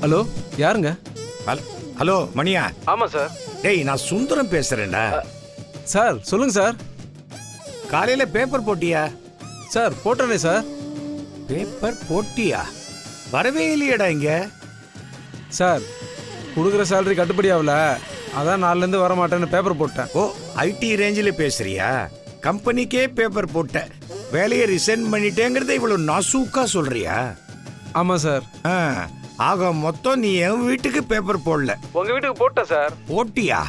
Hello யாருங்க? ஹல்- hello மணியா. ஆமாம் சார். டேய் நான் சுந்தரம் பேசுறேன்டா. சார் சொல்லுங்க சார். காலையில பேப்பர் போட்டியா? சார் போட்டனே சார். பேப்பர் போட்டியா? வரவே இல்லையேடா இங்க. சார் கொடுக்குற சேலரி கட்டுப்படி ஆகல அதான் நாலுலேருந்து வர மாட்டேன்னு பேப்பர் போட்டேன். ஓ ஐடி ரேஞ்சில் பேசுறியா? கம்பெனிக்கே பேப்பர் போட்ட வேலையை ரிசைன் பண்ணிட்டேங்கிறத இவ்வளவு நாசூக்கா சொல்றியா? ஆமாம் சார். ஆ, ஆக மொத்தம் நீ என் வீட்டுக்கு பேப்பர் போடல. உங்கள் வீட்டுக்கு போட்டேன் சார். போட்டியா?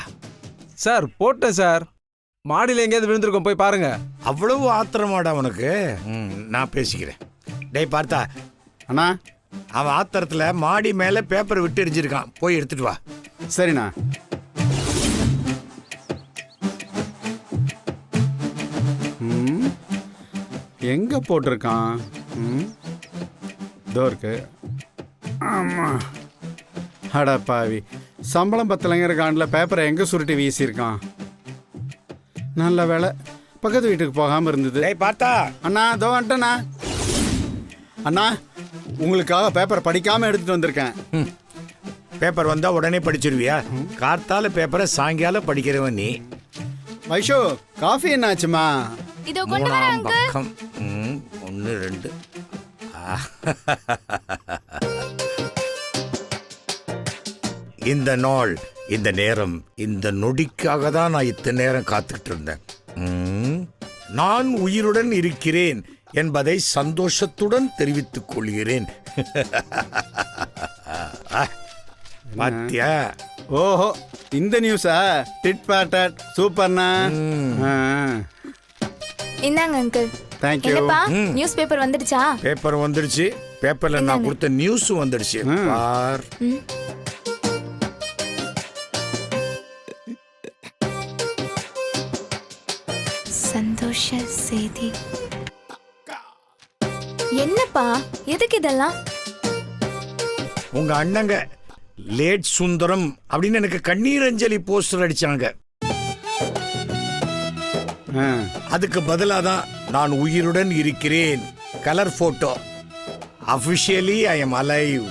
சார் போட்டேன் சார். மாடியில் எங்கேயாவது விழுந்திருக்கோம் போய் பாருங்க. அவ்வளவு ஆத்திரமாடா உனக்கு. ம், நான் பேசிக்கிறேன். டேய் பார்த்தா. அண்ணா. அவன் ஆத்திரத்துல மாடி மேல பேப்பர் விட்டு எரிஞ்சிருக்கான். போய் எடுத்துட்டு வா. சரிண்ணா. ம், எங்க போட்டிருக்கான்? ம், இதோ இருக்கு. ஆமா. அட பாவி. சம்பளம் பத்தலைங்கிற காண்டில் பேப்பரை எங்க சுருட்டி வீசியிருக்கான்? நல்ல வேலை பக்கத்து வீட்டுக்கு போகாம இருந்தது. டேய் பார்த்தா? அண்ணா இதோ வந்துட்டேண்ணா அண்ணா. உங்களுக்காக பேப்பர் படிக்காம எடுத்துட்டு வந்திருக்கேன். ம். பேப்பர் வந்தா உடனே படிச்சிருவியா? கார்த்தால பேப்பரை சாயங்காலம் படிக்கிறவன் நீ. வைஷு காஃபி என்னாச்சுமா இதோ கொண்டு வரேன் மூணாம் அங்கிள். பக்கம். ஒன்று ரெண்டு. ஆ. இந்த நாள் இந்த நேரம் இந்த நொடிக்காக தான் நான் இத்தனை நேரம் காத்துக்கிட்டு இருந்தேன். நான் உயிருடன் இருக்கிறேன் என்பதை சந்தோஷத்துடன் தெரிவித்துக் கொள்கிறேன். பாத்தியா? ஓஹோ இந்த நியூஸா? டிட் பேட்டட் சூப்பர்ண்ணா இந்தாங்க அங்கிள் Thank you. என்னப்பா? நியூஸ் பேப்பர் வந்துடுச்சா? பேப்பர் வந்துடுச்சு. பேப்பர்ல நான் கொடுத்த நியூஸ் வந்துடுச்சு. பார். சந்தோஷ செய்தி. என்னப்பா எதுக்கு இதெல்லாம்? உங்க அண்ணங்க லேட் சுந்தரம் அப்படின்னு எனக்கு கண்ணீர் அஞ்சலி போஸ்டர் அடிச்சாங்க. ஆ, அதுக்கு பதிலாக தான் நான் உயிருடன் இருக்கிறேன். Colour photo officially I am alive